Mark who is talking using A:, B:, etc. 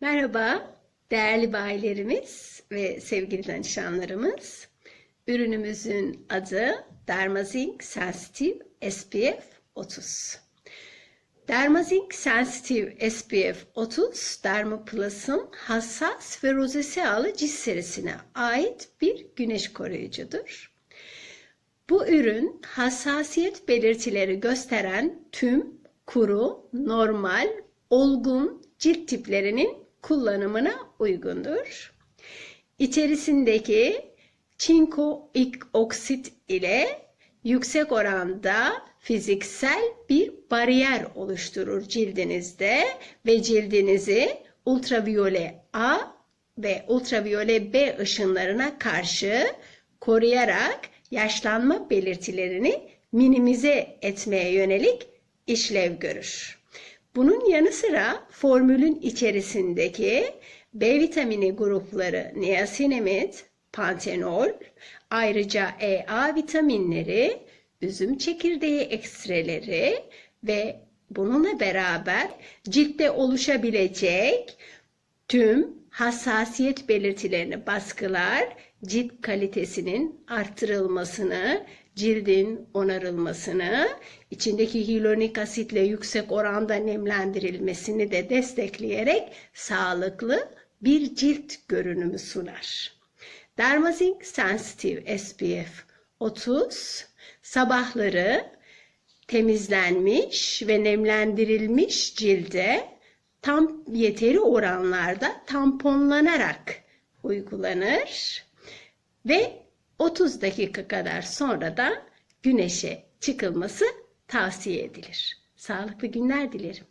A: Merhaba değerli bayilerimiz ve sevgili danışanlarımız. Ürünümüzün adı Dermazing Sensitive SPF 30. Dermazing Sensitive SPF 30, Dermaplus'ın hassas ve rozesealı cilt serisine ait bir güneş koruyucudur. Bu ürün hassasiyet belirtileri gösteren tüm kuru, normal, olgun cilt tiplerinin kullanımına uygundur. İçerisindeki çinko oksit ile yüksek oranda fiziksel bir bariyer oluşturur cildinizde ve cildinizi ultraviyole A ve ultraviyole B ışınlarına karşı koruyarak yaşlanma belirtilerini minimize etmeye yönelik işlev görür. Bunun yanı sıra formülün içerisindeki B vitamini grupları niasinamid, pantenol, ayrıca EA vitaminleri, üzüm çekirdeği ekstreleri ve bununla beraber ciltte oluşabilecek tüm hassasiyet belirtilerini baskılar, cilt kalitesinin arttırılmasını, cildin onarılmasını, içindeki hyaluronik asitle yüksek oranda nemlendirilmesini de destekleyerek sağlıklı bir cilt görünümü sunar. Dermazing Sensitive SPF 30 sabahları temizlenmiş ve nemlendirilmiş cilde tam yeteri oranlarda tamponlanarak uygulanır ve 30 dakika kadar sonra da güneşe çıkılması tavsiye edilir. Sağlıklı günler dilerim.